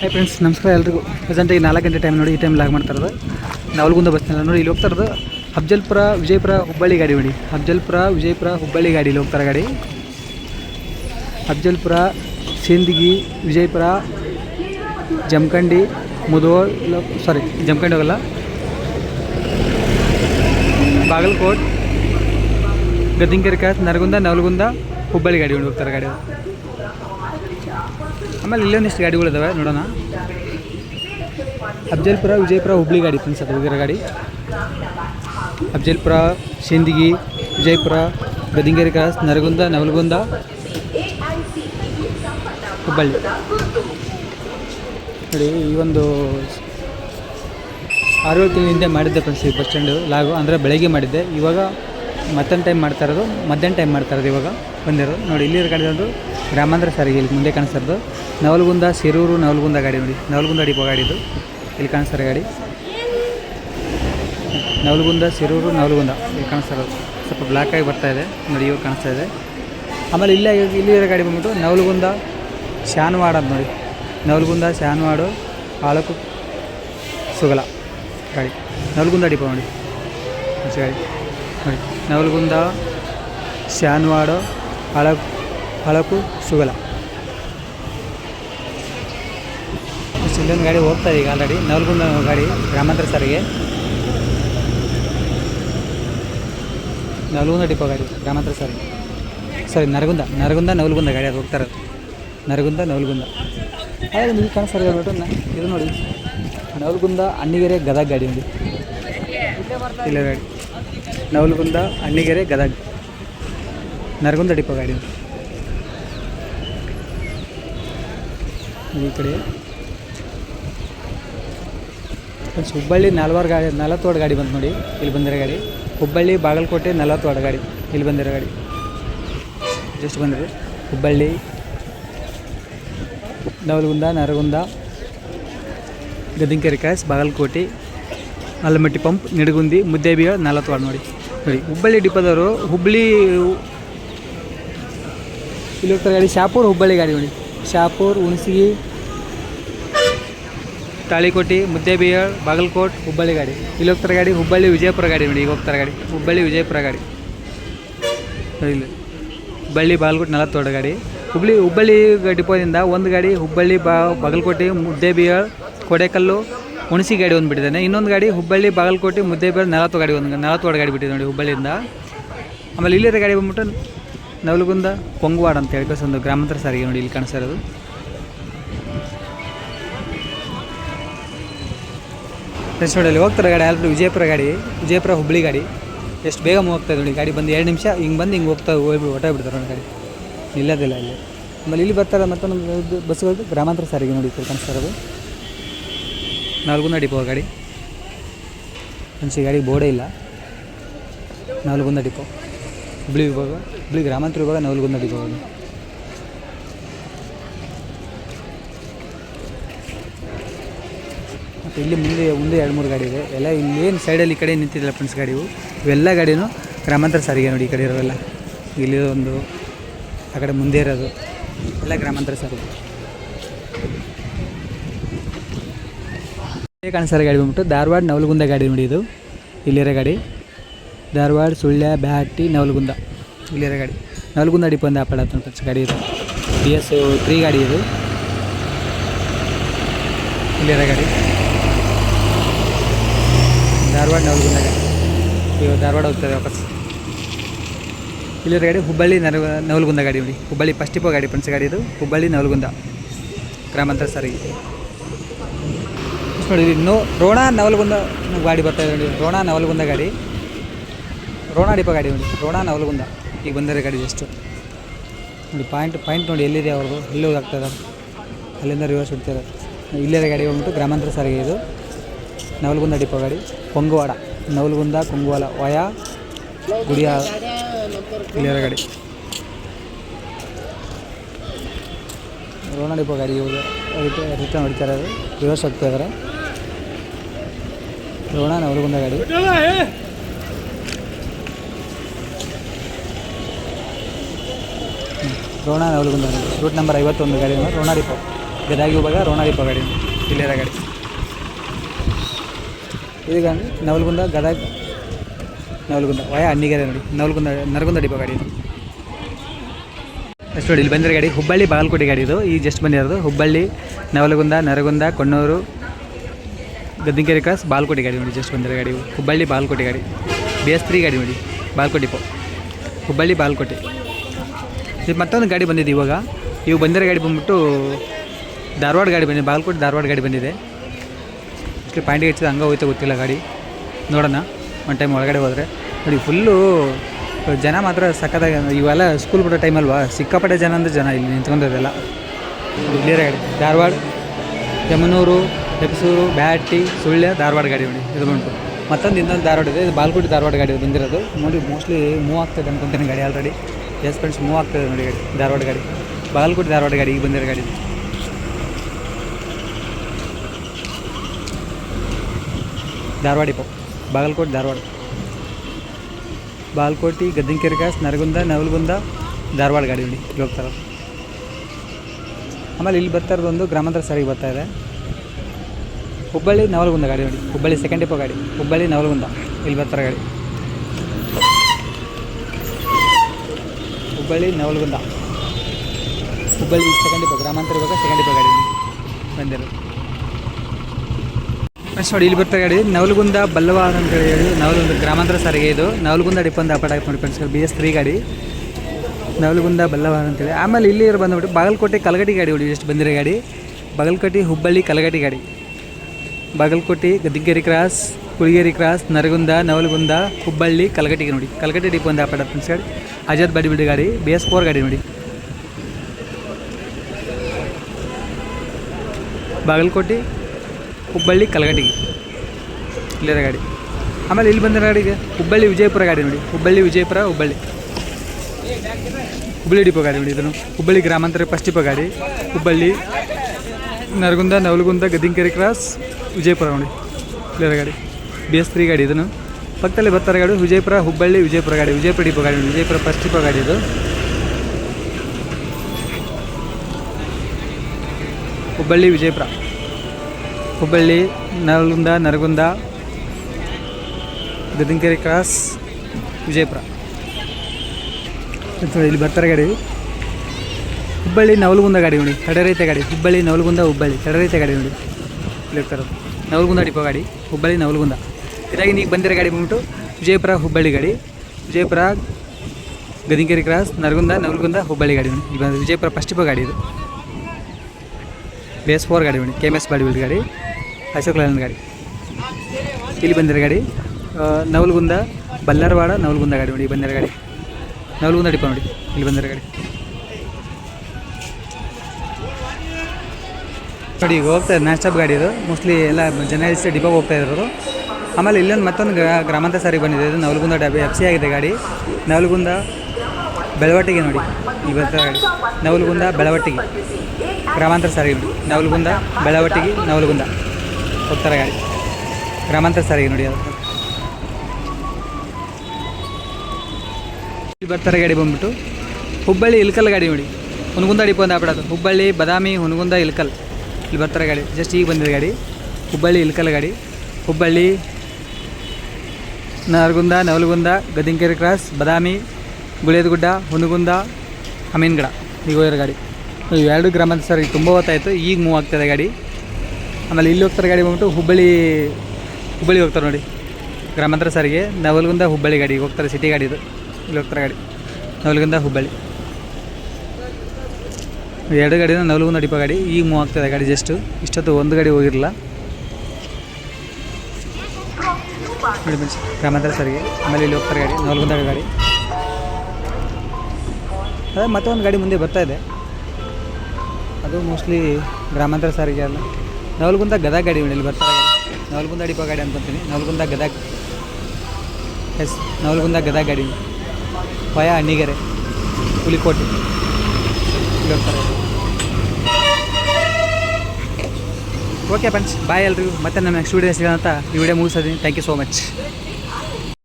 Hi friends ನಮಸ್ಕಾರ ಎಲ್ರಿಗೂ. ಪ್ರೆಸೆಂಟಾಗಿ ನಾಲ್ಕು ಗಂಟೆ ಟೈಮ್ ನೋಡಿ ಈ ಟೈಮ್ ಲಾಗ್ ಮಾಡ್ತಾ ಇರೋದು. ನವಲ್ಗುಂದ ಬಸ್ ನಿಲ್ದಾಣ ನೋಡಿ ಇಲ್ಲಿ ಹೋಗ್ತಾ ಇರೋದು. ಅಫ್ಜಲ್ಪುರ ವಿಜಯಪುರ, ಹುಬ್ಬಳ್ಳಿ ಗಾಡಿ ನೋಡಿ. ಅಫ್ಜಲ್ಪುರ ವಿಜಯಪುರ, ಹುಬ್ಬಳ್ಳಿ ಗಾಡಿ ಇಲ್ಲಿ ಹೋಗ್ತಾರೆ ಗಾಡಿ. ಅಫ್ಜಲ್ಪುರ ಸಿಂದಗಿ, ವಿಜಯಪುರ, ಜಮಖಂಡಿ ಇಲ್ಲ ಸಾರಿ ಜಮಖಂಡಿ ಹೋಗಲ್ಲ. ಬಾಗಲಕೋಟ್, ಗದ್ದಿಂಕೆರೆ ನರಗುಂದ, ನವಲಗುಂದ, ಹುಬ್ಬಳ್ಳಿ ಗಾಡಿ ಹೋಗ್ತಾರೆ ಗಾಡಿ ಆಮೇಲೆ ಇಲ್ಲೊಂದಿಷ್ಟು ಗಾಡಿಗಳಿದ್ದಾವೆ ನೋಡೋಣ. ಅಫ್ಜಲ್ಪುರ, ವಿಜಯಪುರ, ಹುಬ್ಳಿ ಗಾಡಿ ಫ್ರೆಂಡ್ಸ್ ಅದು ಗಾಡಿ. ಅಫ್ಜಲ್ಪುರ ಸಿಂದಗಿ ವಿಜಯಪುರ ಗದಿಂಗೇರಿ ಕ್ರಾಸ್ ನರಗುಂದ, ನವಲಗುಂದ, ಹುಬ್ಬಳ್ಳಿ. ನೋಡಿ, ಈ ಒಂದು ಆರು ಏಳು ತಿಂಗಳ ಹಿಂದೆ ಮಾಡಿದ್ದೆ ಫ್ರೆಂಡ್ಸ್ ಈ ಬಸ್ ಸ್ಟ್ಯಾಂಡು ಲಾಗು, ಅಂದರೆ ಬೆಳಗ್ಗೆ ಮಾಡಿದ್ದೆ. ಇವಾಗ ಮತ್ತೊಂದು ಟೈಮ್ ಮಾಡ್ತಾ ಇರೋದು, ಮಧ್ಯಾಹ್ನ ಟೈಮ್ ಮಾಡ್ತಾ ಇರೋದು ಇವಾಗ. ಬಂದಿರೋದು. ನೋಡಿ, ಇಲ್ಲಿ ಗಾಡಿ ಒಂದು ಗ್ರಾಮಾಂತರ ಸಾರಿಗೆ, ಇಲ್ಲಿ ಮುಂದೆ ಕಾಣಿಸ್ತಿರೋದು. ನವಲಗುಂದ ಸಿರೂರು ನವಲಗುಂದ ಗಾಡಿ ನೋಡಿ. ನವಲಗುಂದ ಡಿಪೋ ಗಾಡಿ ಇದು. ಇಲ್ಲಿ ಕಾಣಿಸ್ತಾರೆ ಗಾಡಿ. ನವಲಗುಂದ ಸಿರೂರು ನವಲಗುಂದ. ಇಲ್ಲಿ ಕಾಣಿಸ್ತಾರದು. ಸ್ವಲ್ಪ ಬ್ಲ್ಯಾಕ್ ಆಗಿ ಬರ್ತಾ ಇದೆ. ನೋಡಿ ಇವಾಗ ಕಾಣಿಸ್ತಾ ಇದೆ. ಆಮೇಲೆ ಇಲ್ಲೇ ಇಲ್ಲಿ ಇರೋ ಗಾಡಿ ಬಂದ್ಬಿಟ್ಟು ನವಲಗುಂದ ಶಾನ್ವಾಡ ಅಂತ ನೋಡಿ. ನವಲಗುಂದ, ಶಾನ್ವಾಡು ಆಳಕು ಸುಗಲ ಗಾಡಿ. ನವಲಗುಂದ ಡಿಪೋ ನೋಡಿ. ಗಾಡಿ. ನೋಡಿ, ನವಲಗುಂದ, ಶಾನ್ವಾಡು ಹಳಕು ಹಳಕು ಸುಗಲ. ಇಲ್ಲೊಂದು ಗಾಡಿ ಹೋಗ್ತಾ ಈಗ ಆಲ್ರೆಡಿ ನವಲಗುಂದ ಗಾಡಿ ಗ್ರಾಮಾಂತರ ಸಾರಿಗೆ. ನವಲ್ಗುಂದ ಡಿಪೋ ಗಾಡಿ, ಗ್ರಾಮಾಂತರ ಸಾರಿಗೆ. ಸಾರಿ ನರಗುಂದ. ನರಗುಂದ, ನವಲಗುಂದ ಗಾಡಿ ಅದು ಹೋಗ್ತಾರೆ ನರಗುಂದ, ನವಲಗುಂದ. ಹಾಗೆ ನೀವು ಕಾಣಿಸ್ತಾರೆ ಹೇಳ್ಬಿಟ್ಟು ನ- ಇದು ನೋಡಿ. ನವಲ್ಗುಂದ, ಅಣ್ಣಿಗೆರೆ, ಗದಗ ಗಾಡಿ ಇಲ್ಲ ಗಾಡಿ. ನವಲಗುಂದ, ಅಣ್ಣಿಗೆರೆ, ಗದಗ. ನರಗುಂದ ಡಿಪೋ ಗಾಡಿ ಈ ಕಡೆ ಫ್ರೆಂಡ್ಸ್ ಹುಬ್ಬಳ್ಳಿ ನಾಲ್ವಾರು ಗಾಡಿ ನಲವತ್ತೋಡು ಗಾಡಿ ಬಂತು ನೋಡಿ ಇಲ್ಲಿ ಬಂದಿರೋ ಗಾಡಿ ಹುಬ್ಬಳ್ಳಿ ಬಾಗಲಕೋಟೆ ನಲವತ್ತೋಡು ಗಾಡಿ ಇಲ್ಲಿ ಬಂದಿರೋ ಗಾಡಿ ಜಸ್ಟ್ ಬಂದಿದೆ ಹುಬ್ಬಳ್ಳಿ ನವಲಗುಂದ ನರಗುಂದ ಗದ್ದಿಂಕೆರೆ ಕ್ಯಾಸ್ ಬಾಗಲಕೋಟೆ ಅಲ್ಲಮಟ್ಟಿ ಪಂಪ್ ನಿಡಗುಂದಿ ಮುದ್ದೇಬಿಯ ನಲವತ್ತವಾಡು ನೋಡಿ ನೋಡಿ ಹುಬ್ಬಳ್ಳಿ ಡಿಪೋದವರು ಹುಬ್ಬಳ್ಳಿ ಇಲ್ಲಿ ಹೋಗ್ತಾರೆ ಗಾಡಿ ಶಾಪೂರ್ ಹುಬ್ಬಳ್ಳಿ ಗಾಡಿ ನೋಡಿ. ಶಾಪೂರ್, ಹುಣಸಗಿ, ತಾಳಿಕೋಟಿ, ಮುದ್ದೇಬಿಹಾಳ್, ಬಾಗಲಕೋಟ್, ಹುಬ್ಬಳ್ಳಿ ಗಾಡಿ. ಇಲ್ಲಿ ಹೋಗ್ತಾರೆ ಗಾಡಿ ಹುಬ್ಬಳ್ಳಿ ವಿಜಯಪುರ ಗಾಡಿ ನೋಡಿ, ಈಗ ಹೋಗ್ತಾರೆ ಗಾಡಿ. ಹುಬ್ಬಳ್ಳಿ ವಿಜಯಪುರ ಗಾಡಿ. ಇಲ್ಲಿ. ಹುಬ್ಬಳ್ಳಿ, ಬಾಗಲಕೋಟೆ ದೊಡ್ಡ ಗಾಡಿ. ಹುಬ್ಬಳ್ಳಿ ಹುಬ್ಬಳ್ಳಿ ಡಿಪೋದಿಂದ ಒಂದು ಗಾಡಿ, ಹುಬ್ಬಳ್ಳಿ, ಬಾ, ಬಾಗಲಕೋಟೆ, ಮುದ್ದೇಬಿಹಾಳ್, ಕೊಡೆಕಲ್ಲು ಹುಣಸಿ ಗಾಡಿ ಒಂದು ಬಿಟ್ಟಿದ್ದಾನೆ. ಇನ್ನೊಂದು ಗಾಡಿ ಹುಬ್ಬಳ್ಳಿ, ಬಾಗಲಕೋಟೆ ಮುದ್ದೇಬಿಯಾಳ್ ನಲವತ್ತು ಗಾಡಿ ಒಂದು ನಲವತ್ತು ಗಾಡಿ ಬಿಟ್ಟಿದೆ ನೋಡಿ ಹುಬ್ಬಳ್ಳಿಯಿಂದ. ಆಮೇಲೆ ಇಲ್ಲಿರೋ ಗಾಡಿ ಬಂದ್ಬಿಟ್ಟು ನವಲಗುಂದ ಪೊಂಗ್ವಾಡ್ ಅಂತ ಹೇಳಿ ಒಂದು ಗ್ರಾಮಾಂತರ ಸಾರಿಗೆ ನೋಡಿ ಇಲ್ಲಿ ಕಾಣಿಸ್ತಾ ಇರೋದು. ಫ್ರೆಂಡ್ಸ್ ಅಲ್ಲಿ ಹೋಗ್ತಾರೆ ಗಾಡಿ, ಆಲ್ರೆಡಿ ವಿಜಯಪುರ ಗಾಡಿ, ವಿಜಯಪುರ ಹುಬ್ಬಳ್ಳಿ ಗಾಡಿ. ಎಷ್ಟು ಬೇಗ ಹೋಗ್ತಾ ನೋಡಿ, ಗಾಡಿ ಬಂದು ಎರಡು ನಿಮಿಷ, ಹಿಂಗೆ ಬಂದು ಹಿಂಗೆ ಹೋಗ್ತಾ ಹೋಗ್ಬಿಟ್ಟು ಹೊಟ್ಟೆ ಬಿಡ್ತಾರೆ ನೋಡಿ ಗಾಡಿ. ನಿಲ್ಲೋದಿಲ್ಲ ಇಲ್ಲಿ. ಆಮೇಲೆ ಇಲ್ಲಿ ಬರ್ತಾರೆ ಮತ್ತೆ ನಮ್ಮದು ಬಸ್ಗಳದ್ದು, ಗ್ರಾಮಾಂತರ ಸಾರಿಗೆ ನೋಡಿ ಕಾಣಿಸ್ತಾ ಇರೋದು. ನಾಲ್ಗುಂದ ಡಿಪೋ ಗಾಡಿ. ಫ್ರೆಂಡ್ಸ್ ಗಾಡಿ ಬೋರ್ಡೇ ಇಲ್ಲ. ನಾಲ್ಗುಂದ ಡಿಪೋ. ಹುಬ್ಳಿ ವಿಭಾಗ, ಹುಬ್ಳಿ ಗ್ರಾಮಾಂತರ ವಿಭಾಗ, ನವಲಗುಂದ ವಿಭಾಗ. ಮತ್ತು ಇಲ್ಲಿ ಮುಂದೆ ಮುಂದೆ ಎರಡು ಮೂರು ಗಾಡಿ ಇದೆ. ಎಲ್ಲ ಇಲ್ಲೇನು ಸೈಡಲ್ಲಿ ಈ ಕಡೆ ನಿಂತಿಲ್ಲ ಫ್ರೆಂಡ್ಸ್ ಗಾಡಿವು ಇವೆಲ್ಲ ಗಾಡಿನೂ ಗ್ರಾಮಾಂತರ ಸಾರಿಗೆ ನೋಡಿ ಈ ಕಡೆ ಇರೋವೆಲ್ಲ ಇಲ್ಲಿ ಒಂದು, ಆ ಕಡೆ ಮುಂದೆ ಇರೋದು. ಎಲ್ಲ ಗ್ರಾಮಾಂತರ ಸಾರಿಗೆ. ಕಾಣಿಸ್ತಾರೆ ಗಾಡಿ ಬಂದ್ಬಿಟ್ಟು ಧಾರವಾಡ, ನವಲಗುಂದ ಗಾಡಿ ನೋಡಿ ಇದು. ಇಲ್ಲಿರೋ ಗಾಡಿ. ಧಾರವಾಡ, ಸುಳ್ಯ, ಬ್ಯಾಟಿ, ನವಲಗುಂದ. ಇಲ್ಲಿರೋ ಗಾಡಿ. ನವಲಗುಂದ ಡಿಪೋ ಒಂದು ಆಪಡ ಫ್ರೆಂಡ್ಸ್ ಗಾಡಿ ಇದು. ಬಿ ಎಸ್ ತ್ರೀ ಗಾಡಿ ಇದು. ಇಲ್ಲಿರೋ ಗಾಡಿ. ಧಾರವಾಡ, ನವಲಗುಂದ ಗಾಡಿ. ಇವಾಗ ಧಾರವಾಡ ಹೋಗ್ತದೆ ವಾಪಸ್. ಇಲ್ಲಿರೋ ಗಾಡಿ ಹುಬ್ಬಳ್ಳಿ, ನರ, ನವಲಗುಂದ ಗಾಡಿ ನೋಡಿ. ಹುಬ್ಬಳ್ಳಿ ಫಸ್ಟ್ ಡಿಪೋ ಗಾಡಿ ಪಂಚ ಗಾಡಿ ಇದು. ಹುಬ್ಬಳ್ಳಿ, ನವಲಗುಂದ. ಗ್ರಾಮಾಂತರ ಸಾರಿಗೆ ನೋಡಿ ನೋ ರೋಣ, ನವಲಗುಂದ ಗಾಡಿ ಬರ್ತಾ ನೋಡಿ. ರೋಣ, ನವಲಗುಂದ ಗಾಡಿ. ರೋಣ ಡಿಪ ಗಾಡಿ ನೋಡಿ. ರೋಣ ನವಲಗುಂದ. ಈಗ ಬಂದರೆ ಗಾಡಿ ಎಷ್ಟು? ನೋಡಿ, ಪಾಯಿಂಟ್ ಪಾಯಿಂಟ್ ನೋಡಿ ಎಲ್ಲಿದೆ ಅವ್ರದ್ದು. ಎಲ್ಲಿ ಹೋಗ್ತದೆ ಅಲ್ಲಿಂದ ರಿವರ್ಸ್ ಬಿಡ್ತಾರೆ ಇಲ್ಲೇ ಗಾಡಿ ಬಂದ್ಬಿಟ್ಟು ಗ್ರಾಮಾಂತರ ಸಾರಿಗೆ ಇದು. ನವಲಗುಂದ ಡಿಪೋ ಗಾಡಿ. ಕೊಂಗುವಾಡ. ನವಲಗುಂದ, ಕೊಂಗುವಾಲ, ವಯ, ಗುಡಿಯ ಇಲ್ಲಿಯರ ಗಾಡಿ. ರೋಣ ಡಿಪೋ ಗಾಡಿ ಇವಾಗ ರಿಟರ್ನ್ ಹೊಡಿತಾರೆ ರಿವರ್ಸ್ ಹೋಗ್ತಾ ಇದ್ದಾರೆ. ರೋಣ ನವಲಗುಂದ ಗಾಡಿ. ರೋಣ ನವಲಗುಂದ ರೂಟ್ ನಂಬರ್ ಐವತ್ತೊಂದು ಗಾಡಿ ರೋಣ ಡಿಪೋ ಗದಗ ವಿಭಾಗ ರೋಣ ಡಿಪೋ ಗಾಡಿ ಇದು ಗಾಡಿ. ಈಗ ನವಲಗುಂದ, ಗದಗ ನವಲಗುಂದ. ವಯ ಅಣ್ಣಿಗೆರೆ ನೋಡಿ. ನವಲಗುಂದ, ನರಗುಂದ ಡಿಪೋ ಗಾಡಿ ಅಷ್ಟು ನೋಡಿ, ಇಲ್ಲಿ ಬಂದಿರೋ ಗಾಡಿ ಹುಬ್ಬಳ್ಳಿ ಬಾಗಲಕೋಟೆ ಗಾಡಿ ಇದು. ಈ ಜಸ್ಟ್ ಬಂದಿರೋದು. ಹುಬ್ಬಳ್ಳಿ, ನವಲಗುಂದ, ನರಗುಂದ, ಕೊಣ್ಣೂರು ಗದ್ದಿನಕೆರೆ ಕ್ರಾಸ್ ಬಾಲ್ಕೋಟೆ ಗಾಡಿ ನೋಡಿ ಜಸ್ಟ್ ಬಂದಿರೋ ಗಾಡಿ ಹುಬ್ಬಳ್ಳಿ ಬಾಲ್ಕೋಟೆ ಗಾಡಿ. ಬಿ ಎಸ್ ತ್ರೀ ಗಾಡಿ ನೋಡಿ. ಬಾಲ್ಕೋಟೆ ಡಿಪೋ. ಹುಬ್ಬಳ್ಳಿ ಬಾಲ್ಕೋಟೆ ಇದು ಮತ್ತೊಂದು ಗಾಡಿ ಬಂದಿದೆ ಇವಾಗ. ಇವು ಬಂದಿರೋ ಗಾಡಿ ಬಂದ್ಬಿಟ್ಟು ಧಾರವಾಡ ಗಾಡಿ ಬಂದಿದೆ ಬಾಲ್ಕೋಟೆ ಧಾರವಾಡ ಗಾಡಿ ಬಂದಿದೆ. ಇಷ್ಟು ಪಾಯಿಂಟ್ ಹೆಚ್ಚಿದ, ಹಂಗೆ ಹೋಯ್ತು ಗೊತ್ತಿಲ್ಲ ಗಾಡಿ. ನೋಡೋಣ, ಒಂದು ಟೈಮ್ ಒಳಗಡೆ ಹೋದರೆ. ನೋಡಿ ಫುಲ್ಲು ಜನ ಮಾತ್ರ ಸಕ್ಕತ್ತಾಗಿ ಇವೆಲ್ಲ ಸ್ಕೂಲ್ ಬಿಡೋ ಟೈಮ್ ಅಲ್ವಾ? ಸಿಕ್ಕಾಪಟ್ಟೆ ಜನ ಅಂದರೆ ಜನ ಇಲ್ಲಿ ನಿಂತ್ಕೊಂಡಿರೋದೆಲ್ಲ. ಬೇರೆ ಗಾಡಿ ಧಾರವಾಡ, ಯಮನೂರು ಹೆಪ್ಸೂರು ಬ್ಯಾಟಿ ಸುಳ್ಯ, ಧಾರವಾಡ ಗಾಡಿ ನೋಡಿ, ಇದು ಬಂಟು ಮತ್ತೊಂದು ಇನ್ನೊಂದು ಧಾರವಾಡ ಇದೆ. ಇದು ಬಾಲ್ಕೋಟೆ ಧಾರವಾಡ ಗಾಡಿ ಬಂದಿರೋದು. ನೋಡಿ ಮೋಸ್ಟ್ಲಿ ಮೂವ್ ಆಗ್ತದೆ ಅನ್ಕೊಂತೀನಿ ಗಾಡಿ ಆಲ್ರೆಡಿ ಎಸ್ ಫ್ರೆಂಡ್ಸ್ ಮೂವ್ ಆಗ್ತದೆ ನೋಡಿ ಗಾಡಿ ಧಾರವಾಡ ಗಾಡಿ ಬಾಗಲಕೋಟೆ ಧಾರವಾಡ ಗಾಡಿ ಈಗ ಬಂದಿರೋ ಗಾಡಿ. ಧಾರವಾಡ ಡಿಪೋ ಬಾಗಲಕೋಟೆ ಧಾರವಾಡ ಬಾಗಲಕೋಟೆ ಗದ್ದಿನಕೆರೆ ಕಾಸ್ ನರಗುಂದ ನವಲಗುಂದ ಧಾರವಾಡ ಗಾಡಿ ನೋಡಿ ಇಲ್ಲಿ ಹೋಗ್ತಾರೆ ಆಮೇಲೆ ಇಲ್ಲಿ ಬರ್ತಾ ಇರೋದೊಂದು ಗ್ರಾಮಾಂತರ ಸರಿಗೆ ಬರ್ತಾ ಇದೆ ಹುಬ್ಬಳ್ಳಿ ನವಲಗುಂದ ಗಾಡಿ ನೋಡಿ ಹುಬ್ಬಳ್ಳಿ ಸೆಕೆಂಡ್ ಡಿಪೋ ಗಾಡಿ ಹುಬ್ಬಳ್ಳಿ ನವಲಗುಂದ ಇಲ್ಲಿ ಬರ್ತಾರೆ ಗಾಡಿ ಹುಬ್ಬಳ್ಳಿ, ನವಲಗುಂದ. ಹುಬ್ಬಳ್ಳಿ ಸೆಕೆಂಡ್ ಇಬ್ಬ ಗ್ರಾಮಾಂತರ ಇವಾಗ ಸೆಕೆಂಡ್ ಇಬ್ಬ ಗಾಡಿ ಬಂದಿರು ಫಸ್ಟ್ ನೋಡಿ, ಇಲ್ಲಿ ಬರ್ತಾ ಗಾಡಿ. ನವಲಗುಂದ ಬಲ್ಲವಾದ ಅಂತ ಹೇಳಿ ನವಲಗುಂದ ಗ್ರಾಮಾಂತರ ಸಾರಿಗೆ ಇದು. ನವಲಗುಂದ ಡಿಪೊಂದು ಅಪಾರ್ಟ್ ನೋಡಿ ಫ್ರೆಂಡ್ಸ್ ಬಿ ಎಸ್ ತ್ರೀ ಗಾಡಿ. ನವಲಗುಂದ ಬಲ್ಲವ ಅಂತೇಳಿ ಆಮೇಲೆ ಇಲ್ಲಿ ಇರೋ ಬಂದ್ಬಿಟ್ಟು, ಬಾಗಲಕೋಟೆ ಕಲಗಟಿ ಗಾಡಿ ನೋಡಿ, ಎಷ್ಟು ಬಂದಿರೋ ಗಾಡಿ. ಬಾಗಲಕೋಟೆ, ಹುಬ್ಬಳ್ಳಿ ಕಲಗಟಿ ಗಾಡಿ. ಬಾಗಲಕೋಟೆ ದಿಗ್ಗರಿ ಕ್ರಾಸ್ ಕುಳಿಗೇರಿ ಕ್ರಾಸ್, ನರಗುಂದ, ನವಲಗುಂದ, ಹುಬ್ಬಳ್ಳಿ ಕಲಗಟ್ಟಿಗೆ ನೋಡಿ. ಕಲಗಟಿ ಡಿಪೋ ಅಂತ ಅಪಾಟ ಫ್ರೆಂಡ್ಸ್ ಗಾಡಿ ಅಜಾದ್ ಬಾಡಿ ಬಿಡಿ ಗಾಡಿ ಬಿ ಎಸ್ ಫೋರ್ ಗಾಡಿ ನೋಡಿ. ಬಾಗಲಕೋಟೆ, ಹುಬ್ಬಳ್ಳಿ ಕಲಗಟ್ಟಿಗೆ ಇಲ್ಲಿರೋ ಗಾಡಿ. ಆಮೇಲೆ ಇಲ್ಲಿ ಬಂದಿರೋ ಗಾಡಿಗೆ ಹುಬ್ಬಳ್ಳಿ, ವಿಜಯಪುರ ಗಾಡಿ ನೋಡಿ. ಹುಬ್ಬಳ್ಳಿ, ವಿಜಯಪುರ, ಹುಬ್ಬಳ್ಳಿ. ಹುಬ್ಬಳ್ಳಿ ಡಿಪೋ ಗಾಡಿ ನೋಡಿ ಇದನ್ನು. ಹುಬ್ಬಳ್ಳಿ ಗ್ರಾಮಾಂತರ ಫಸ್ಟ್ ಡಿಪೋ ಗಾಡಿ. ಹುಬ್ಬಳ್ಳಿ, ನರಗುಂದ, ನವಲಗುಂದ ಗದ್ದಿನಕೆರೆ ಕ್ರಾಸ್, ವಿಜಯಪುರ ನೋಡಿ. ಇಲ್ಲಿರೋ ಗಾಡಿ. ಬಿ ಎಸ್ ತ್ರೀ ಗಾಡಿ ಇದನ್ನು. ಪಕ್ಕದಲ್ಲಿ ಬರ್ತಾರೆ ಗಾಡಿ, ವಿಜಯಪುರ, ಹುಬ್ಬಳ್ಳಿ, ವಿಜಯಪುರ ಗಾಡಿ, ವಿಜಯಪುರ ಡಿಪೋ ಗಾಡಿ, ವಿಜಯಪುರ ಫಸ್ಟ್ ಡಿಪೋ ಗಾಡಿ ಇದು. ಹುಬ್ಬಳ್ಳಿ, ವಿಜಯಪುರ. ಹುಬ್ಬಳ್ಳಿ ನವಲಗುಂದ ನರಗುಂದ ಗದ್ದಿನಕೆರೆ ಕ್ರಾಸ್ ವಿಜಯಪುರ. ಇಲ್ಲಿ ಬರ್ತಾರೆ ಗಾಡಿ ಹುಬ್ಬಳ್ಳಿ, ನವಲಗುಂದ ಗಾಡಿ ನೋಡಿ. ತಡೆರೈತೆ ಗಾಡಿ. ಹುಬ್ಬಳ್ಳಿ, ನವಲಗುಂದ, ಹುಬ್ಬಳ್ಳಿ. ತಡೆರೈತೆ ಗಾಡಿ ನೋಡಿ. ಇಲ್ಲಿ ಇರ್ತಾರೆ. ನವಲಗುಂದ ಡಿಪೋ ಗಾಡಿ. ಹುಬ್ಬಳ್ಳಿ, ನವಲಗುಂದ. ಇದಾಗಿ ನೀವು ಬಂದಿರೋ ಗಾಡಿ ಬಂದ್ಬಿಟ್ಟು ವಿಜಯಪುರ ಹುಬ್ಬಳ್ಳಿ ಗಾಡಿ. ವಿಜಯಪುರ ಗದಿಂಗೇರಿ ಕ್ರಾಸ್ ನರಗುಂದ, ನವಲಗುಂದ ಹುಬ್ಬಳ್ಳಿ ಗಾಡಿ ಬಂದು ವಿಜಯಪುರ ಫಸ್ಟ್ ಡಿಪೋ ಗಾಡಿ ಇದು. ಬಿ ಎಸ್ ಫೋರ್ ಗಾಡಿ ನೋಡಿ K M S body build ಗಾಡಿ. ಅಶೋಕ್ ಲಾಲನ್ ಗಾಡಿ. ಇಲ್ಲಿ ಬಂದಿರೋ ಗಾಡಿ. ನವಲ್ಗುಂದ, ಬಲ್ಲಾರವಾಡ, ನವಲಗುಂದ ಗಾಡಿ ನೋಡಿ ಬಂದಿರೋ ಗಾಡಿ. ನವಲಗುಂದ ಡಿಪೋ ನೋಡಿ. ಇಲ್ಲಿ ಬಂದಿರೋ ಗಾಡಿ. ನೋಡಿ, ಈಗ ಹೋಗ್ತಾ ಇದೆ ನಾನ್ ಸ್ಟಾಪ್ ಗಾಡಿ ಇದು. ಮೋಸ್ಟ್ಲಿ ಎಲ್ಲ ಜನ ಡಿಪಾಗೆ ಹೋಗ್ತಾ ಇರೋದು ಆಮೇಲೆ ಇಲ್ಲೊಂದು ಮತ್ತೊಂದು ಗ್ರಾ- ಗ್ರಾಮಾಂತರ ಸಾರಿ ಬಂದಿದೆ. ಇದು ನವಲಗುಂದ ಡಬ್ಬಿ ಎಫ್ ಸಿ ಆಗಿದೆ ಗಾಡಿ. ನವಲಗುಂದ ಬೆಳವಟ್ಟಿಗೆ ನೋಡಿ. ಈ ಬರ್ತಾ ಗಾಡಿ. ನವಲಗುಂದ ಬೆಳವಟ್ಟಿಗೆ. ಗ್ರಾಮಾಂತರ ಸಾರಿಗೆ ನೋಡಿ. ನವಲಗುಂದ ಬೆಳವಟ್ಟಿಗೆ, ನವಲಗುಂದ. ಹೋಗ್ತಾರೆ ಗಾಡಿ. ಗ್ರಾಮಾಂತರ ಸಾರಿಗೆ ನೋಡಿ ಅದು. ಇಲ್ಲಿ ಬರ್ತಾರೆ ಗಾಡಿ ಬಂದ್ಬಿಟ್ಟು. ಹುಬ್ಬಳ್ಳಿ ಇಲ್ಕಲ್ ಗಾಡಿ ನೋಡಿ. ಹುನಗುಂದ ಡಿಪೋ ಅಂತ ಆಗ್ಬಿಡೋದು. ಹುಬ್ಬಳ್ಳಿ, ಬದಾಮಿ, ಹುನಗುಂದ ಇಲ್ಕಲ್ ಇಲ್ಲಿ ಬರ್ತಾರೆ ಗಾಡಿ. ಜಸ್ಟ್ ಈಗ ಬಂದಿದೆ ಗಾಡಿ. ಹುಬ್ಬಳ್ಳಿ ಇಲ್ಕಲ್ ಗಾಡಿ. ಹುಬ್ಬಳ್ಳಿ ನರಗುಂದ, ನವಲಗುಂದ, ಗದ್ದಿನಕೆರೆ ಕ್ರಾಸ್, ಬದಾಮಿ, ಗುಳೇದಗುಡ್ಡ ಹುನಗುಂದ ಅಮೀನ್ಗಡ. ಈಗ ಹೋಗಿರೋ ಗಾಡಿ. ಇವೆರಡು ಗ್ರಾಮಾಂತರ ಸರ್ ತುಂಬ ಹೊತ್ತಾಯಿತು. ಈಗ ಮೂವ್ ಆಗ್ತಾಯಿದೆ ಗಾಡಿ. ಆಮೇಲೆ ಇಲ್ಲಿ ಹೋಗ್ತಾರೆ ಗಾಡಿ ಬಂದ್ಬಿಟ್ಟು ಹುಬ್ಬಳ್ಳಿ ಹುಬ್ಬಳ್ಳಿ ಹೋಗ್ತಾರೆ ನೋಡಿ. ಗ್ರಾಮಾಂತರ ಸಾರಿಗೆ, ನವಲಗುಂದ, ಹುಬ್ಬಳ್ಳಿ ಗಾಡಿ. ಹೋಗ್ತಾರೆ ಸಿಟಿ ಗಾಡಿ ಇದು. ಇಲ್ಲಿ ಹೋಗ್ತಾರೆ ಗಾಡಿ. ನವಲಗುಂದ, ಹುಬ್ಬಳ್ಳಿ. ಎರಡು ಗಾಡಿನ ನವಲಗುಂದ ಡಿಪೋ ಗಾಡಿ. ಈಗ ಮೂವ್ ಆಗ್ತಾಯಿದೆ ಗಾಡಿ ಜಸ್ಟು ಇಷ್ಟೊತ್ತು ಒಂದು ಗಾಡಿ ಹೋಗಿರಲಿಲ್ಲ. ಗ್ರಾಮಾಂತರ ಸಾರಿಗೆ, ಆಮೇಲೆ ಇಲ್ಲಿ ಹೋಗ್ತಾರೆ ಗಾಡಿ ನವಲಗುಂದ ಗಾಡಿ. ಅದೇ ಮತ್ತೊಂದು ಗಾಡಿ ಮುಂದೆ ಬರ್ತಾ ಇದೆ. ಅದು ಮೋಸ್ಟ್ಲಿ ಗ್ರಾಮಾಂತರ ಸಾರಿಗೆ ಅಲ್ಲ. ನವಲ್ಗುಂದ ಗದಗ ಗಾಡಿ ಇಲ್ಲಿ ಬರ್ತಾರೆ ನವಲ್ಗುಂದ ಡಿಪೋ ಗಾಡಿ ಅನ್ಕೊಂತೀನಿ ನವಲ್ಗುಂದ ಗದಗ. ಎಸ್ ನವಲ್ಗುಂದ ಗದಗ ಗಾಡಿ. ಪಯ ಅಣ್ಣಿಗೆರೆ, ಹುಲಿಕೋಟೆ. ಇಲ್ಲಿ ಹೋಗ್ತಾರೆ. ಓಕೆ ಪಂಚ್ ಬಾಯ್ ಎಲ್ರಿಗೂ. ಮತ್ತೆ ನಮ್ಮ ನೆಕ್ಸ್ಟ್ ವೀಡಿಯೋ ಸಿಗೋಣ ಅಂತ ಈ ವಿಡಿಯೋ ಮುಗಿಸೋದೀನಿ ಥ್ಯಾಂಕ್ ಯು ಸೋ ಮಚ್